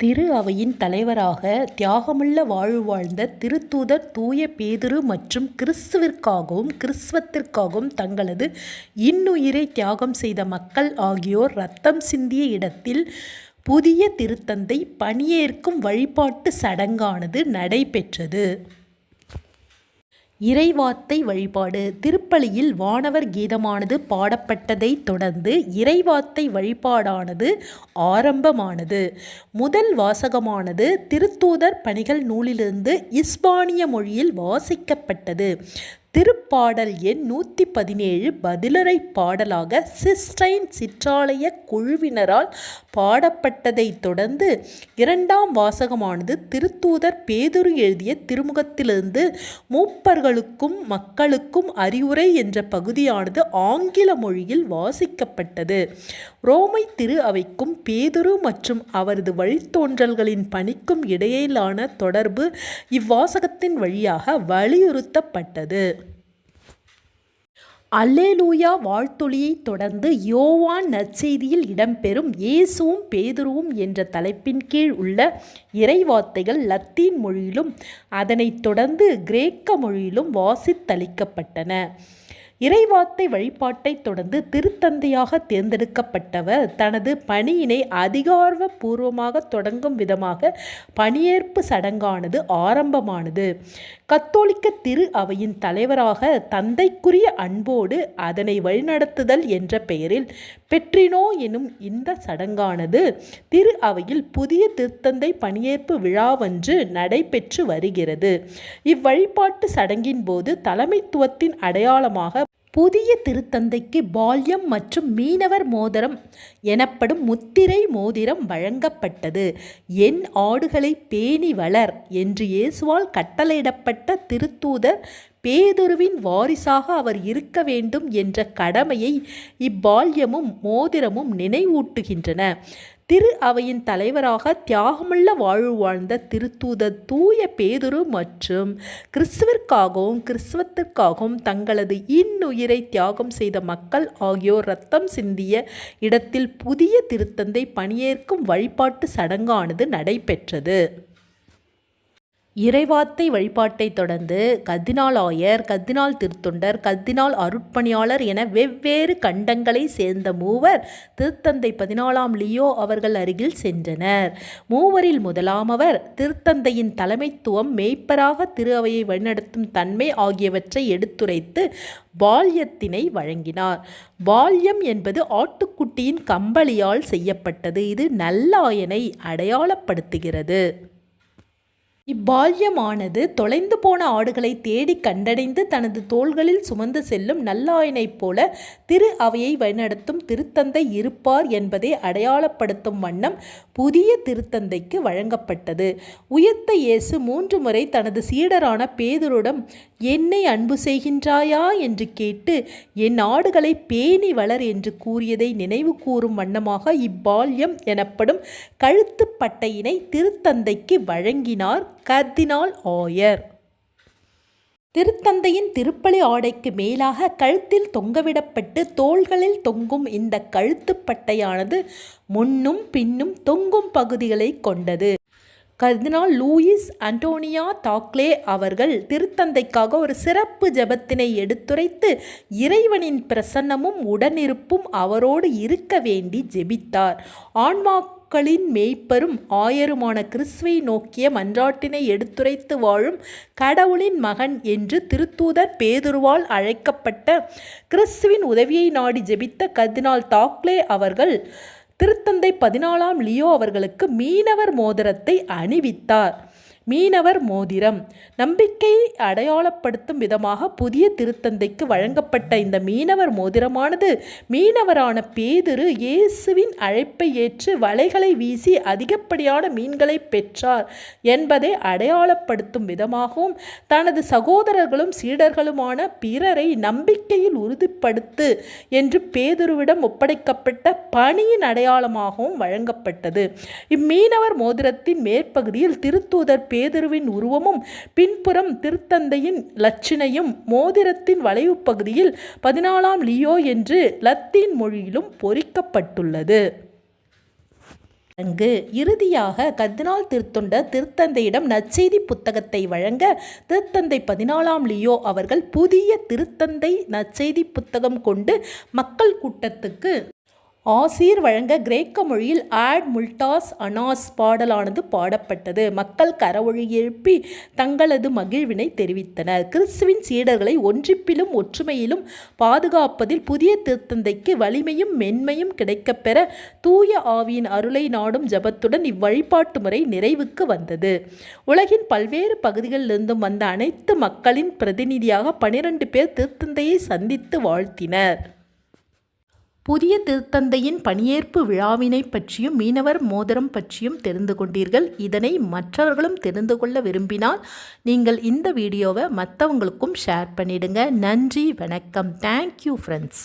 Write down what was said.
திரு அவையின் தலைவராக தியாகமுள்ள வாழ்வு வாழ்ந்த திருத்தூதர் தூய பேதுரு மற்றும் கிறிஸ்துவிற்காகவும் கிறிஸ்துவத்திற்காகவும் தங்களது இன்னுயிரை தியாகம் செய்த மக்கள் ஆகியோர் ரத்தம் சிந்திய இடத்தில் புதிய திருத்தந்தை பணியேற்கும் வழிபாட்டு சடங்கானது நடைபெற்றது. இறைவார்த்தை வழிபாடு திருப்பலியில் வானவர் கீதமானது பாடப்பட்டதைத் தொடர்ந்து இறைவார்த்தை வழிபாடானது ஆரம்பமானது. முதல் வாசகமானது திருத்தூதர் பணிகள் நூலிலிருந்து இஸ்பானிய மொழியில் வாசிக்கப்பட்டது. திருப்பாடல் எண் நூற்றி பதினேழு பதிலரை பாடலாக சிஸ்டைன் சிற்றாலயக் குழுவினரால் பாடப்பட்டதைத் தொடர்ந்து இரண்டாம் வாசகமானது திருத்தூதர் பேதுரு எழுதிய திருமுகத்திலிருந்து மூப்பர்களுக்கும் மக்களுக்கும் அறிவுரை என்ற பகுதியானது ஆங்கில மொழியில் வாசிக்கப்பட்டது. ரோமை திரு அவைக்கும் பேதுரு மற்றும் அவரது வழித்தோன்றல்களின் பணிக்கும் இடையிலான தொடர்பு இவ்வாசகத்தின் வழியாக வலியுறுத்தப்பட்டது. அல்லேலூயா வாழ்த்தொழியை தொடர்ந்து யோவான் நற்செய்தியில் இடம்பெறும் இயேசுவும் பேதுருவும் என்ற தலைப்பின் கீழ் உள்ள இறைவார்த்தைகள் லத்தீன் மொழியிலும் அதனைத் தொடர்ந்து கிரேக்க மொழியிலும் வாசித்தளிக்கப்பட்டன. இறைவார்த்தை வழிபாட்டைத் தொடர்ந்து திருத்தந்தையாக தேர்ந்தெடுக்கப்பட்டவர் தனது பணியினை அதிகாரபூர்வமாகத் தொடங்கும் விதமாக பணியேற்பு சடங்கானது ஆரம்பமானது. கத்தோலிக்க திரு அவையின் தலைவராக தந்தைக்குரிய அன்போடு அதனை வழிநடத்துதல் என்ற பெயரில் பெற்றினோ எனும் இந்த சடங்கானது திரு அவையில் புதிய திருத்தந்தை பணியேற்பு விழாவன்று நடைபெற்று வருகிறது. இவ்வழிபாட்டு சடங்கின் போது தலைமைத்துவத்தின் அடையாளமாக புதிய திருத்தந்தைக்கு பால்யம் மற்றும் மீனவர் மோதிரம் எனப்படும் முத்திரை மோதிரம் வழங்கப்பட்டது. என் ஆடுகளை பேணி வளர் என்று இயேசுவால் கட்டளையிடப்பட்ட திருத்தூதர் பேதுருவின் வாரிசாக அவர் இருக்க வேண்டும் என்ற கடமையை இப்பால்யமும் மோதிரமும் நினைவூட்டுகின்றன. திரு அவையின் தலைவராக தியாகமுள்ள வாழ்வு வாழ்ந்த திருத்தூத தூய பேதுரு மற்றும் கிறிஸ்துவிற்காகவும் கிறிஸ்துவத்திற்காகவும் தங்களது இன்னுயிரை தியாகம் செய்த மக்கள் ஆகியோர் ரத்தம் சிந்திய இடத்தில் புதிய திருத்தந்தை பணியேற்கும் வழிபாட்டு சடங்கானது நடைபெற்றது. இறைவார்த்தை வழிபாட்டைத் தொடர்ந்து கத்தினால் ஆயர் கத்தினால் திருத்தொண்டர் கத்தினால் அருட்பணியாளர் என வெவ்வேறு கண்டங்களைச் சேர்ந்த மூவர் திருத்தந்தை பதினாலாம் லியோ அவர்கள் அருகில் சென்றனர். மூவரில் முதலாமவர் திருத்தந்தையின் தலைமைத்துவம் மேய்ப்பராக திரு அவையை வழிநடத்தும் தன்மை ஆகியவற்றை எடுத்துரைத்து பால்யத்தினை வழங்கினார். பால்யம் என்பது ஆட்டுக்குட்டியின் கம்பளியால் செய்யப்பட்டது. இது நல்லாயனை அடையாளப்படுத்துகிறது. இப்பால்யமானது தொலைந்து போன ஆடுகளை தேடிக் கண்டடைந்து தனது தோள்களில் சுமந்து செல்லும் நல்லாயனைப் போல திரு அவையை வழிநடத்தும் திருத்தந்தை இருப்பார் என்பதை அடையாளப்படுத்தும் வண்ணம் புதிய திருத்தந்தைக்கு வழங்கப்பட்டது. உயிர்த்த இயேசு மூன்று முறை தனது சீடரான பேதுருவிடம் என்னை அன்பு செய்கின்றாயா? என்று கேட்டு என் ஆடுகளைப் பேணி வளர் என்று கூறியதை நினைவுகூரும் வண்ணமாக இப்பால்யம் எனப்படும் கழுத்து பட்டையினை திருத்தந்தைக்கு வழங்கினார் கர்தினால் ஆயர். திருத்தந்தையின் திருப்பலி ஆடைக்கு மேலாக கழுத்தில் தொங்கவிடப்பட்டு தோள்களில் தொங்கும் இந்த கழுத்துப்பட்டையானது முன்னும் பின்னும் தொங்கும் பகுதிகளைக் கொண்டது. கர்தினால் லூயிஸ் அண்டோனியா தாக்லே அவர்கள் திருத்தந்தைக்காக ஒரு சிறப்பு ஜெபத்தினை எடுத்துரைத்து இறைவனின் பிரசன்னமும் உடனிருப்பும் அவரோடு இருக்க வேண்டி ஜெபித்தார். ஆன்மாக்களின் மேய்ப்பரும் ஆயருமான கிறிஸ்துவை நோக்கிய மன்றாட்டினை எடுத்துரைத்து வாழும் கடவுளின் மகன் என்று திருத்தூதர் பேதுருவால் அழைக்கப்பட்ட கிறிஸ்துவின் உதவியை நாடி ஜெபித்த கர்தினால் தாக்லே அவர்கள் திருத்தந்தை பதினாலாம் லியோ அவர்களுக்கு மீனவர் மோதிரத்தை அணிவித்தார். மீனவர் மோதிரம் நம்பிக்கையை அடையாளப்படுத்தும் விதமாக புதிய திருத்தந்தைக்கு வழங்கப்பட்ட இந்த மீனவர் மோதிரமானது மீனவரான பேதுரு இயேசுவின் அழைப்பை ஏற்று வலைகளை வீசி அதிகப்படியான மீன்களைப் பெற்றார் என்பதை அடையாளப்படுத்தும் விதமாகவும் தனது சகோதரர்களும் சீடர்களுமான பிறரை நம்பிக்கையில் உறுதிப்படுத்து என்று பேதுருவிடம் ஒப்படைக்கப்பட்ட பணியின் அடையாளமாகவும் வழங்கப்பட்டது. இம்மீனவர் மோதிரத்தின் மேற்பகுதியில் திருத்தூதர் பே பேதுருவின் உருவமும் பின்புறம் திருத்தந்தையின் லட்சினையும் மோதிரத்தின் வளைவு பகுதியில் பதினாலாம் லியோ என்று லத்தீன் மொழியிலும் பொறிக்கப்பட்டுள்ளது. அங்கு இறுதியாக கர்தினால் திருத்தொண்ட திருத்தந்தையிடம் நற்செய்தி புத்தகத்தை வழங்க திருத்தந்தை பதினாலாம் லியோ அவர்கள் புதிய திருத்தந்தை நற்செய்தி புத்தகம் கொண்டு மக்கள் கூட்டத்துக்கு ஆசீர் வழங்க கிரேக்க மொழியில் ஆட் முல்டாஸ் அனாஸ் பாடலானது பாடப்பட்டது. மக்கள் கரவொழி எழுப்பி தங்களது மகிழ்வினை தெரிவித்தனர். கிறிஸ்துவின் சீடர்களை ஒன்றிப்பிலும் ஒற்றுமையிலும் பாதுகாப்பதில் புதிய திருத்தந்தைக்கு வலிமையும் மென்மையும் கிடைக்கப்பெற தூய ஆவியின் அருளை நாடும் ஜபத்துடன் இவ்வழிபாட்டு முறை நிறைவுக்கு வந்தது. உலகின் பல்வேறு பகுதிகளிலிருந்தும் வந்த அனைத்து மக்களின் பிரதிநிதியாக பனிரெண்டு பேர் திருத்தந்தையை சந்தித்து வாழ்த்தினர். புதிய திருத்தந்தையின் பணியேற்பு விழாவினை பற்றியும் மீனவர் மோதிரம் பற்றியும் தெரிந்து கொண்டீர்கள். இதனை மற்றவர்களும் தெரிந்து கொள்ள விரும்பினால் நீங்கள் இந்த வீடியோவை மற்றவங்களுக்கும் ஷேர் பண்ணிடுங்க. நன்றி வணக்கம். Thank you friends